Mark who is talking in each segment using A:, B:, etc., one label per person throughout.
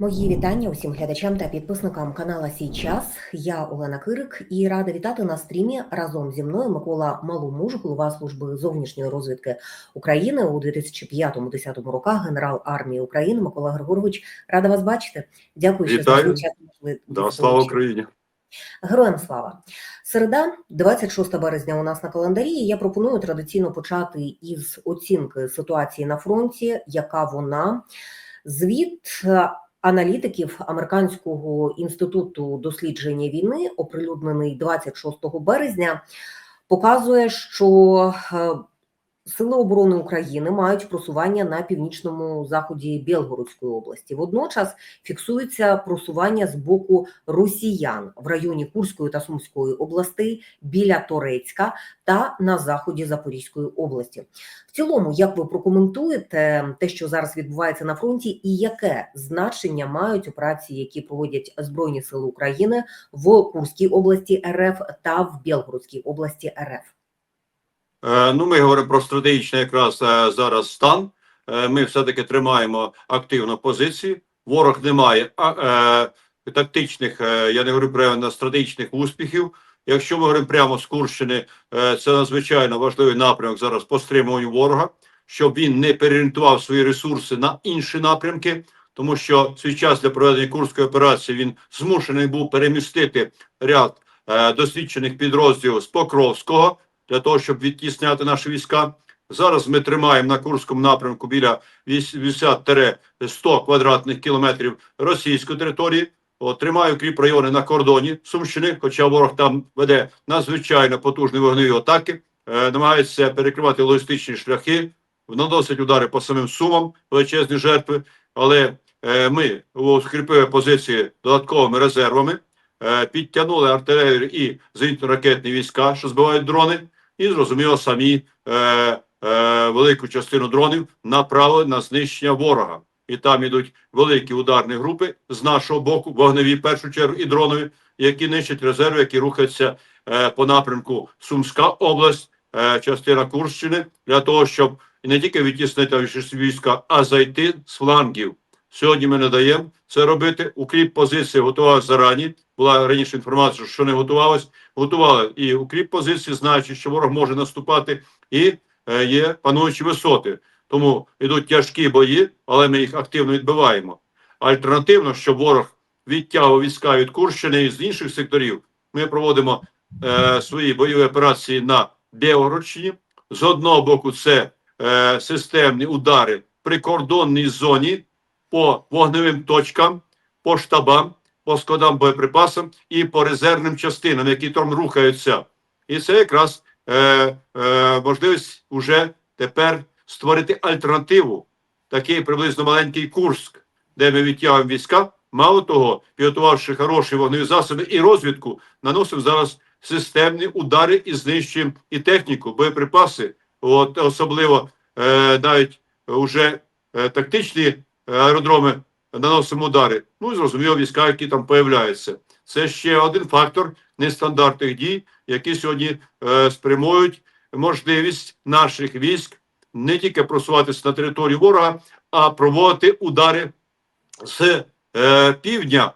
A: Мої вітання усім глядачам та підписникам канала Сій час. Я Олена Кирик і рада вітати на стрімі разом зі мною Микола Маломуж, голова служби зовнішньої розвідки України у 2005-2010 роках, генерал армії України Микола Григорович. Рада вас бачити. Дякую, що
B: Вітаю.
A: знайшли час
B: Да, слава. Україні.
A: Героям слава! Середа, 26 березня у нас на календарі. і Я пропоную традиційно почати із оцінки ситуації на фронті, яка вона. Звіт аналітиків Американського інституту дослідження війни, оприлюднений 26 березня, показує, що е, Сили оборони України мають просування на північному заході Білгородської області. Водночас фіксується просування з боку росіян в районі Курської та Сумської областей біля Торецька та на заході Запорізької області. В цілому, як ви прокоментуєте те, що зараз відбувається на фронті, і яке значення мають операції, які проводять Збройні Сили України в Курській області РФ та в Білгородській області РФ?
B: Е, ну, ми говоримо про стратегічний якраз е, зараз стан. Е, ми все-таки тримаємо активну позицію. Ворог не має тактичних, я не говорю про стратегічних успіхів. Якщо ми говоримо прямо з Курщини, це надзвичайно важливий напрямок зараз по стримуванню ворога, щоб він не переорієнтував свої ресурси на інші напрямки, тому що свій час для проведення курської операції він змушений був перемістити ряд досвідчених підрозділів з Покровського для того, щоб відтісняти наші війська. Зараз ми тримаємо на Курському напрямку біля 80-100 квадратних кілометрів російської території. Тримаю кріп райони на кордоні Сумщини, хоча ворог там веде надзвичайно потужні вогневі атаки, е, намагається перекривати логістичні шляхи, наносить удари по самим сумам, величезні жертви. Але е, ми укріпили позиції додатковими резервами, е, підтягнули артилерію і зенітно-ракетні війська, що збивають дрони, і зрозуміло самі е, е, велику частину дронів направили на знищення ворога. І там ідуть великі ударні групи з нашого боку, вогневі в першу чергу і дронові, які нищать резерви, які рухаються е, по напрямку Сумська область, е, частина Курщини, для того, щоб не тільки відтіснити війська, а зайти з флангів. Сьогодні ми не даємо це робити. Укріп позиції готувалися зарані. Була раніше інформація, що не готувалось. Готували і укріп позиції, знаючи, що ворог може наступати, і е, є пануючі висоти. Тому йдуть тяжкі бої, але ми їх активно відбиваємо. Альтернативно, щоб ворог відтягував війська від Курщини і з інших секторів, ми проводимо е, свої бойові операції на Білгородщині. З одного боку, це е, системні удари в прикордонній зоні по вогневим точкам, по штабам, по складам боєприпасам і по резервним частинам, які там рухаються. І це якраз е, е, можливість уже тепер створити альтернативу, такий приблизно маленький Курск, де ми відтягуємо війська. Мало того, підготувавши хороші вогневі засоби і розвідку, наносимо зараз системні удари і знищуємо і техніку, боєприпаси, от особливо е, навіть вже е, тактичні аеродроми наносимо удари. Ну і зрозуміло, війська, які там появляються. Це ще один фактор нестандартних дій, які сьогодні е, спрямують можливість наших військ не тільки просуватися на територію ворога, а проводити удари з е, півдня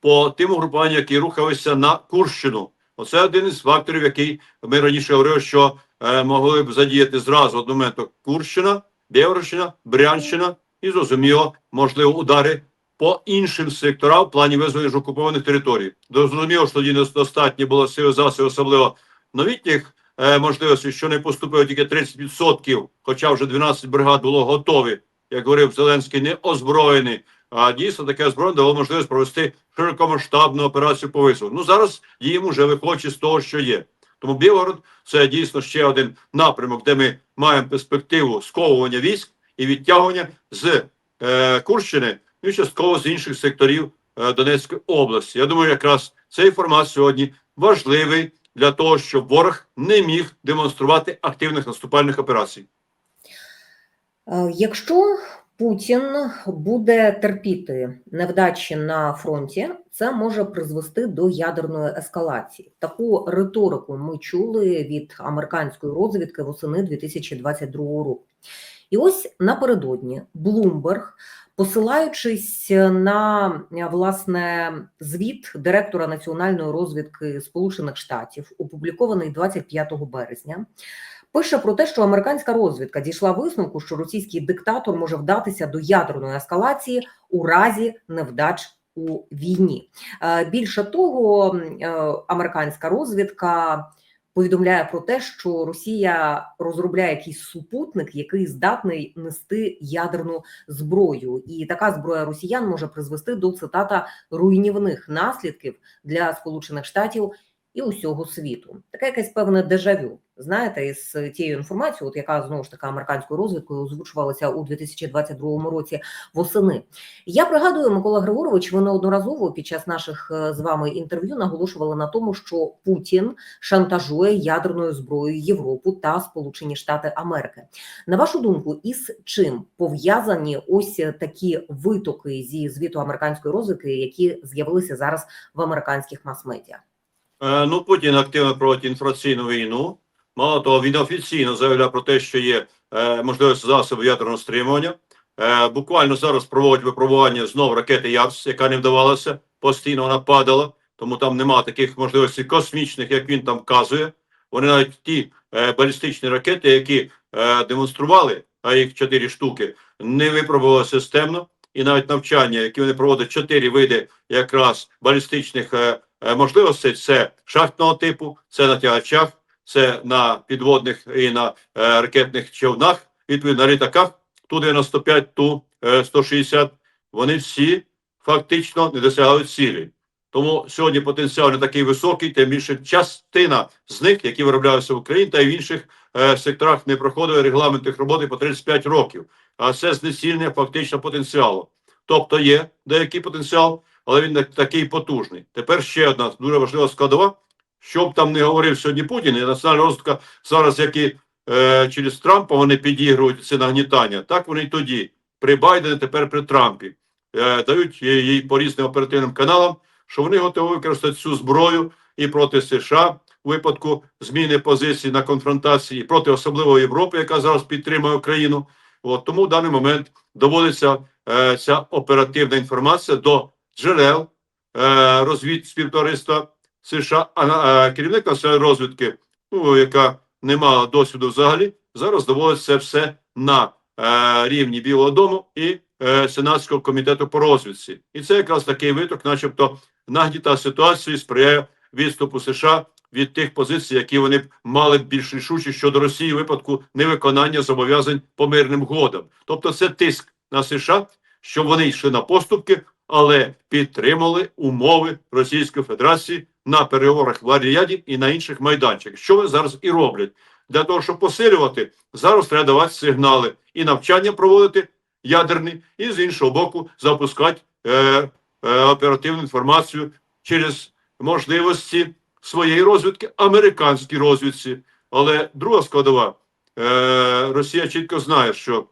B: по тим угрупуванням, які рухалися на Курщину. Оце один із факторів, який ми раніше говорили, що е, могли б задіяти зразу одномоментно Курщина, Білорощина, Брянщина і зрозуміло, можливо, удари по іншим секторам в плані визволення ж окупованих територій. Зрозуміло, що тоді недостатньо було сили засобів, особливо новітніх е, можливостей, що не поступило тільки 30%, хоча вже 12 бригад було готові, як говорив Зеленський, не озброєні. А дійсно таке озброєння дало можливість провести широкомасштабну операцію по визволенню. Ну зараз їм уже виходить з того, що є. Тому Білгород це дійсно ще один напрямок, де ми маємо перспективу сковування військ і відтягування з е, Курщини ну, і частково з інших секторів е, Донецької області. Я думаю, якраз цей формат сьогодні важливий для того, щоб ворог не міг демонструвати активних наступальних операцій.
A: Е, Якщо Путін буде терпіти невдачі на фронті, це може призвести до ядерної ескалації. Таку риторику ми чули від американської розвідки восени 2022 року. І ось напередодні Блумберг Посилаючись на е, власне звіт директора національної розвідки Сполучених Штатів, опублікований 25 березня, пише про те, що американська розвідка дійшла висновку, що російський диктатор може вдатися до ядерної ескалації у разі невдач у війні. Е, Більше того, е, американська розвідка повідомляє про те, що Росія розробляє якийсь супутник, який здатний нести ядерну зброю, і така зброя росіян може призвести до цитата руйнівних наслідків для Сполучених Штатів і усього світу. Таке якесь певне дежавю. Знаєте, із тією інформацією, от яка знову ж таки американською розвідкою озвучувалася у 2022 році восени. Я пригадую, Микола Григорович, ви неодноразово під час наших е, з вами інтерв'ю наголошували на тому, що Путін шантажує ядерною зброєю Європу та Сполучені Штати Америки. На вашу думку, із чим пов'язані ось такі витоки зі звіту американської розвідки, які з'явилися зараз в американських мас-медіа?
B: Е, Ну, Путін активно проводить інформаційну війну. Мало того, він офіційно заявляє про те, що є е, можливість засобів ядерного стримування. Е, буквально зараз проводять випробування знову ракети ЯРС, яка не вдавалася, постійно вона падала, тому там нема таких можливостей космічних, як він там вказує. Вони навіть ті е, балістичні ракети, які е, демонстрували, а їх чотири штуки, не випробували системно. І навіть навчання, які вони проводять чотири види якраз балістичних е, е, можливостей, це шахтного типу, це на тягачах, це на підводних і на е, ракетних човнах, відповідно на літаках Ту-95, Ту-160, вони всі фактично не досягають цілі. Тому сьогодні потенціал не такий високий, тим більше частина з них, які виробляються в Україні та й в інших е, секторах, не проходили регламент їх роботи по 35 років. А це знецінення фактично потенціалу. Тобто є деякий потенціал, але він не такий потужний. Тепер ще одна дуже важлива складова. Що б там не говорив сьогодні Путін, і національна розвитка зараз, як і е, через Трампа вони підігрують це нагнітання, так вони й тоді. При Байдені, тепер при Трампі. Е, дають їй по різним оперативним каналам, що вони готові використати цю зброю і проти США у випадку зміни позиції на конфронтації, і проти особливо Європи, яка зараз підтримує Україну. От тому в даний момент доводиться е, ця оперативна інформація до джерел е, розвід співтовариства США, а керівник національної розвідки, ну, яка не мала досвіду взагалі, зараз доводить це все на е, рівні Білого Дому і е, Сенатського комітету по розвідці. І це якраз такий виток, начебто, нагніта ситуацію і сприяє відступу США від тих позицій, які вони мали більш рішучі щодо Росії у випадку невиконання зобов'язань по мирним годам. Тобто це тиск на США, щоб вони йшли на поступки, але підтримали умови Російської Федерації на переговорах в Аріяді і на інших майданчиках. Що вони зараз і роблять для того, щоб посилювати, зараз треба давати сигнали і навчання проводити ядерні, і з іншого боку запускати е, е, оперативну інформацію через можливості своєї розвідки, американській розвідці. Але друга складова, е, Росія чітко знає, що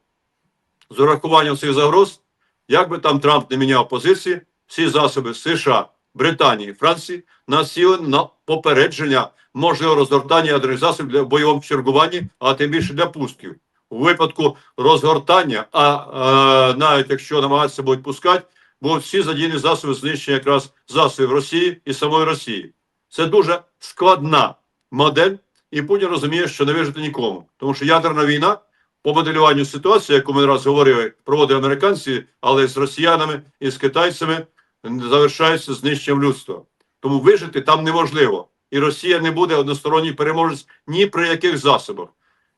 B: з урахуванням цих загроз, як би там Трамп не міняв позиції, всі засоби США, Британії, Франції націлені на попередження можливого розгортання ядерних засобів для бойовому чергуванні, а тим більше для пусків. У випадку розгортання, а е, навіть якщо намагатися будуть пускати, будуть всі задіяні засоби знищення якраз засобів Росії і самої Росії. Це дуже складна модель, і Путін розуміє, що не вижити нікому, тому що ядерна війна по моделюванню ситуації, яку ми раз говорили, проводили американці, але з росіянами і з китайцями завершається знищенням людства. Тому вижити там неможливо. І Росія не буде односторонній переможець ні при яких засобах.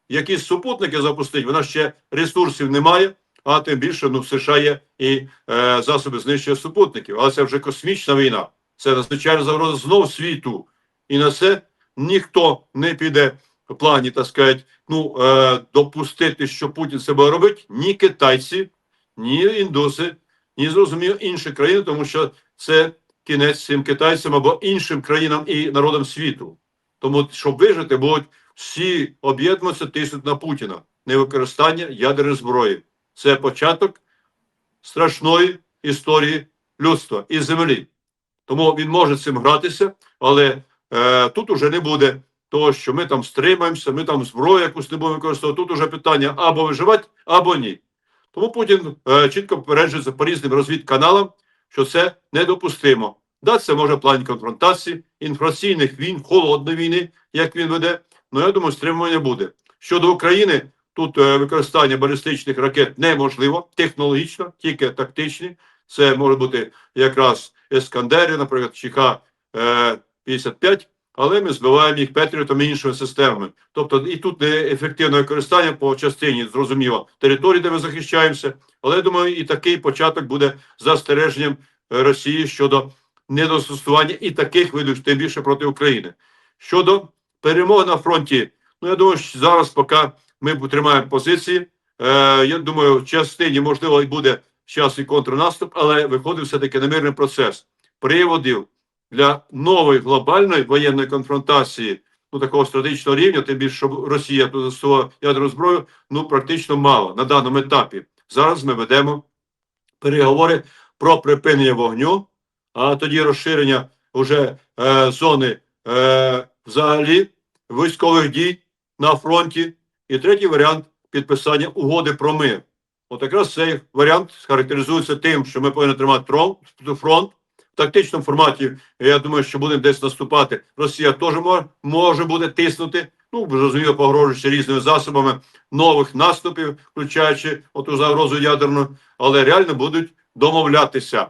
B: Якісь супутники запустить, вона ще ресурсів не має, а тим більше ну, в США є і е, засоби знищення супутників. Але це вже космічна війна. Це надзвичайна загроза знов світу. І на це ніхто не піде в плані, так сказати, ну, е, допустити, що Путін це буде робити, ні китайці, ні індуси, ні зрозуміло інші країни, тому що це кінець цим китайцям або іншим країнам і народам світу. Тому, щоб вижити, будуть всі об'єднуватися, тиснуть на Путіна. Невикористання ядерної зброї. Це початок страшної історії людства і землі. Тому він може цим гратися, але е, тут уже не буде того, що ми там стримаємося, ми там зброю якусь не будемо використовувати. Тут уже питання або виживати, або ні. Тому Путін е, чітко попереджується по різним розвідканалам, що це недопустимо. Да, це може в плані конфронтації, інформаційних війн, холодної війни, як він веде. Ну я думаю, стримування буде. Щодо України, тут е, використання балістичних ракет неможливо технологічно, тільки тактичні. Це може бути якраз Ескандери, наприклад, ЧК е, 55 але ми збиваємо їх Петріотами іншими системами. Тобто і тут не ефективне використання по частині, зрозуміло, території, де ми захищаємося. Але я думаю, і такий початок буде застереженням е, Росії щодо недостосування і таких видів, тим більше проти України. Щодо перемоги на фронті, ну я думаю, що зараз, поки ми тримаємо позиції, е, я думаю, в частині можливо і буде час і контрнаступ, але виходить все-таки на мирний процес. Приводів для нової глобальної воєнної конфронтації, ну такого стратегічного рівня, тим більше, що Росія тут застосувала ядерну зброю, ну практично мало на даному етапі. Зараз ми ведемо переговори про припинення вогню, а тоді розширення уже е, зони е, взагалі військових дій на фронті. І третій варіант підписання угоди про мир. От якраз цей варіант характеризується тим, що ми повинні тримати фронт в тактичному форматі. Я думаю, що будемо десь наступати. Росія теж може, може буде тиснути. Ну, зрозуміло, погрожуючи різними засобами нових наступів, включаючи оту загрозу ядерну, але реально будуть домовлятися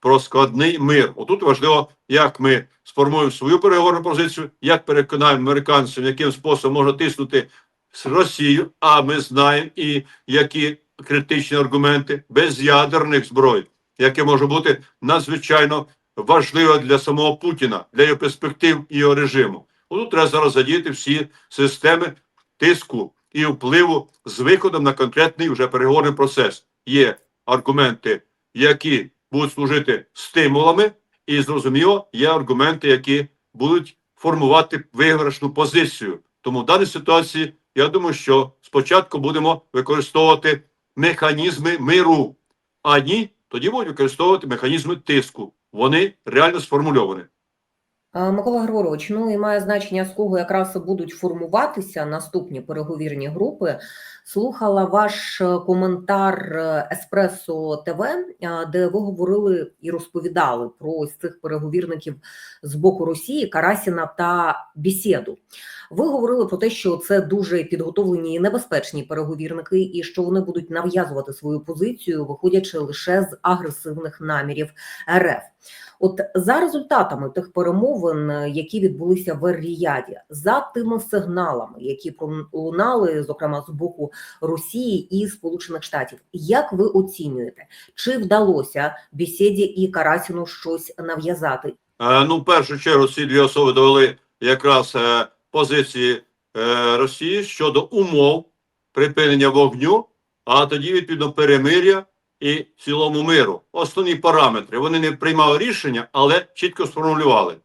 B: про складний мир. Отут важливо, як ми сформуємо свою переговорну позицію, як переконаємо американців, яким способом можна тиснути з Росію, а ми знаємо і які критичні аргументи без ядерних зброй, яке може бути надзвичайно важливо для самого Путіна, для його перспектив і його режиму. Тут треба зараз задіяти всі системи тиску і впливу з виходом на конкретний вже переговорний процес. Є аргументи, які будуть служити стимулами, і зрозуміло, є аргументи, які будуть формувати виграшну позицію. Тому в даній ситуації я думаю, що спочатку будемо використовувати механізми миру, а ні, тоді будуть використовувати механізми тиску. Вони реально сформульовані.
A: Микола Григорович, ну і має значення, з кого якраз будуть формуватися наступні переговірні групи. Слухала ваш е, коментар е, Еспресо ТВ, е, де ви говорили і розповідали про ось цих переговірників з боку Росії, Карасіна та Бісєду. Ви говорили про те, що це дуже підготовлені і небезпечні переговірники, і що вони будуть нав'язувати свою позицію, виходячи лише з агресивних намірів РФ. От за результатами тих перемовин, які відбулися в Ер-Ріяді, за тими сигналами, які пролунали, зокрема з боку Росії і Сполучених Штатів, як ви оцінюєте, чи вдалося бесіді і Карасіну щось нав'язати?
B: Е, ну, в першу чергу, ці дві особи довели якраз е, позиції е, Росії щодо умов припинення вогню, а тоді відповідно перемир'я і цілому миру. Основні параметри. Вони не приймали рішення, але чітко сформулювали.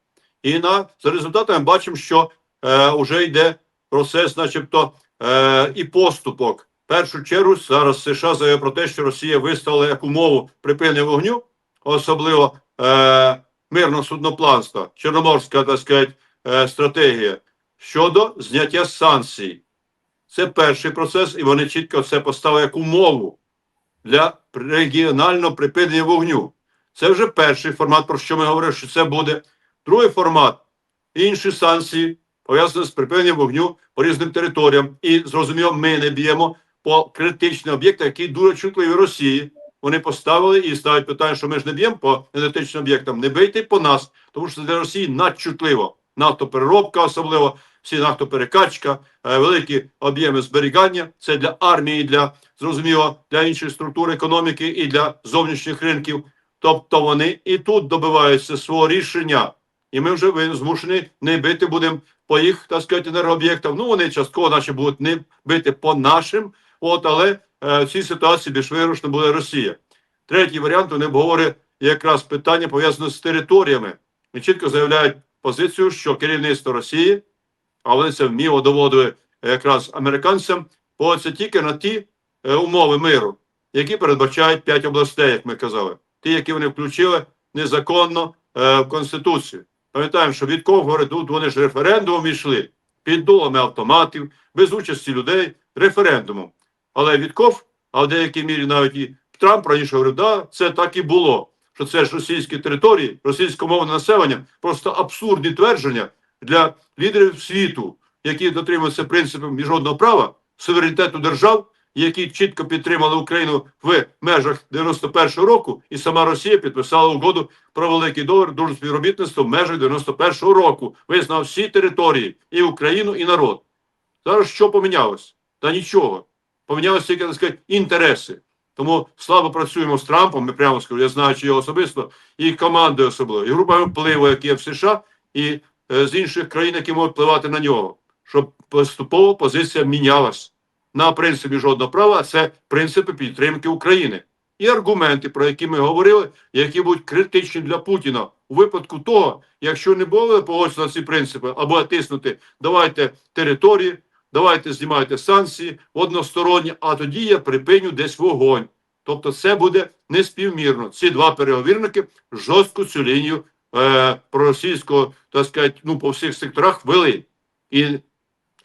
B: І на за результатами бачимо, що е, вже йде процес, начебто, е, і поступок. В першу чергу зараз США заявляє про те, що Росія виставила як умову припинення вогню, особливо е, мирного суднопланства, Чорноморська так сказати, е, стратегія щодо зняття санкцій. Це перший процес, і вони чітко це поставили як умову для регіонального припинення вогню. Це вже перший формат, про що ми говорили, що це буде. Другий формат інші санкції, пов'язані з припиненням вогню по різним територіям. І зрозуміло, ми не б'ємо по критичним об'єктам, які дуже чутливі Росії. Вони поставили і ставлять питання, що ми ж не б'ємо по енергетичним об'єктам. Не бийте по нас, тому що це для Росії надчутливо. Нафтопереробка, особливо всі нафтоперекачка, е, великі об'єми зберігання. Це для армії, для зрозуміло, для інших структур економіки і для зовнішніх ринків. Тобто вони і тут добиваються свого рішення, і ми вже змушені не бити будемо по їх, так сказати, енергооб'єктам. Ну вони частково наші будуть не бити по нашим. От, але е, в цій ситуації більш виграшна буде Росія. Третій варіант вони обговорюють якраз питання пов'язане з територіями. І чітко заявляють позицію, що керівництво Росії, а вони це вміло доводили якраз американцям, погодиться тільки на ті е, умови миру, які передбачають п'ять областей, як ми казали, ті, які вони включили незаконно е, в Конституцію. Пам'ятаємо, що Вітков говорить, тут вони ж референдумом йшли під дулами автоматів, без участі людей, референдумом. Але Вітков а в деякій мірі навіть і Трамп раніше говорив, да, це так і було. Що це ж російські території, російськомовне населення, просто абсурдні твердження для лідерів світу, які дотримуються принципів міжнародного права, суверенітету держав, які чітко підтримали Україну в межах 91-го року, і сама Росія підписала угоду про великий договір дуже співробітництво в межах 91-го року. Визнав всі території і Україну, і народ. Зараз що помінялось? Та нічого. Помінялися тільки, так сказати, інтереси. Тому слабо працюємо з Трампом, ми прямо скажу, я знаю, що його особисто, і командою особливо, і групами впливу, які є в США, і е, з інших країн, які можуть впливати на нього, щоб поступово позиція мінялась на принципі жодного права, це принципи підтримки України. І аргументи, про які ми говорили, які будуть критичні для Путіна у випадку того, якщо не було погоджено ці принципи, або тиснути, давайте території, давайте знімайте санкції односторонні, а тоді я припиню десь вогонь. Тобто це буде неспівмірно. Ці два переговірники жорстку цю лінію е, проросійського, так сказати, ну, по всіх секторах вели. І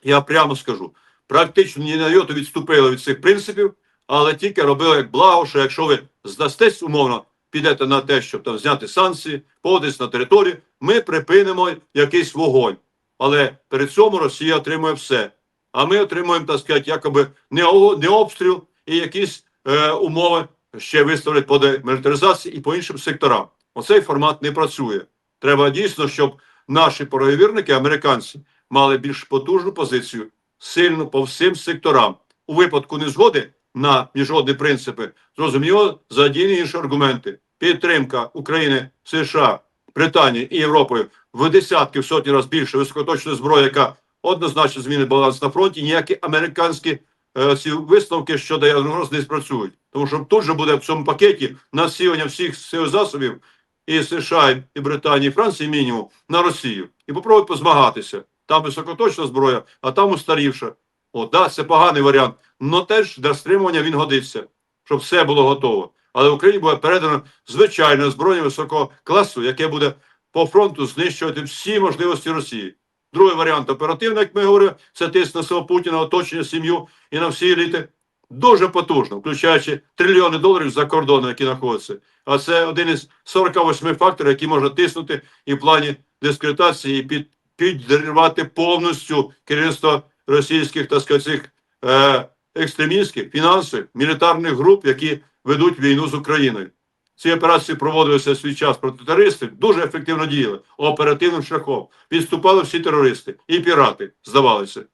B: я прямо скажу, практично ні на йоту відступили від цих принципів, але тільки робили як благо, що якщо ви здастесь умовно, підете на те, щоб там зняти санкції, поводитесь на територію, ми припинимо якийсь вогонь. Але перед цьому Росія отримує все. А ми отримуємо, так сказати, якоби не, обстріл і якісь е, умови ще виставлять по демілітаризації і по іншим секторам. Оцей формат не працює. Треба дійсно, щоб наші переговірники, американці, мали більш потужну позицію, сильну по всім секторам. У випадку незгоди на міжнародні принципи, зрозуміло, задіяні інші аргументи. Підтримка України, США, Британії і Європою в десятки, в сотні разів більше високоточної зброї, яка однозначно змінить баланс на фронті. Ніякі американські е, ці висновки щодо ядерного розгляду не спрацюють. Тому що тут же буде в цьому пакеті насилення всіх сил засобів і США, і Британії, і Франції мінімум на Росію. І попробують позмагатися. Там високоточна зброя, а там устарівша. О, да, це поганий варіант. але теж для стримування він годиться, щоб все було готово. Але в Україні буде передано звичайне озброєння високого класу, яке буде по фронту знищувати всі можливості Росії. Другий варіант оперативний, як ми говоримо, це тиск на свого Путіна, оточення, сім'ю і на всі еліти. Дуже потужно, включаючи трильйони доларів за кордоном, які знаходяться. А це один із 48 факторів, які можна тиснути і в плані дискредитації, і під, підривати повністю керівництво російських так сказати, цих, е, екстремістських, фінансових, мілітарних груп, які ведуть війну з Україною. Ці операції проводилися свій час проти терористів, дуже ефективно діяли оперативним шляхом. Відступали всі терористи і пірати, здавалося.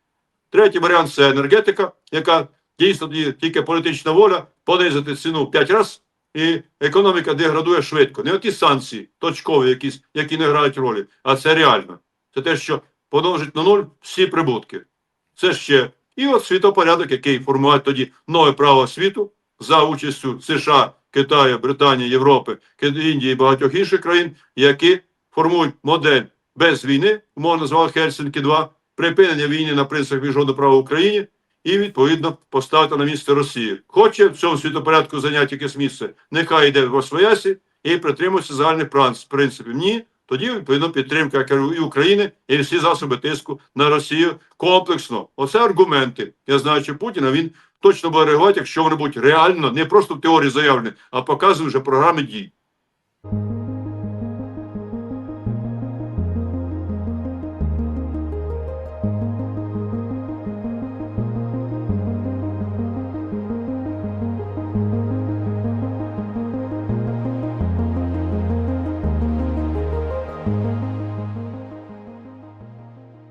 B: Третій варіант це енергетика, яка дійсно тільки політична воля понизити ціну в 5 разів, і економіка деградує швидко. Не оті санкції, точкові, якісь, які не грають ролі, а це реально. Це те, що подовжить на нуль всі прибутки. Це ще і от світопорядок, який формує тоді нове право світу за участю США, Китаю, Британії, Європи, Індії і багатьох інших країн, які формують модель без війни, умовно назвали Хельсинки 2 припинення війни на принципах міжнародного права в Україні і відповідно поставити на місце Росії. Хоче в цьому світопорядку зайняти якесь місце, нехай йде в освоясі і притримується загальних принципів. Ні, тоді відповідно підтримка кажу, і України і всі засоби тиску на Росію комплексно. Оце аргументи. Я знаю, що Путіна він точно буде реагувати, якщо вони будуть реально не просто в теорії заявлені, а показують вже програми дій.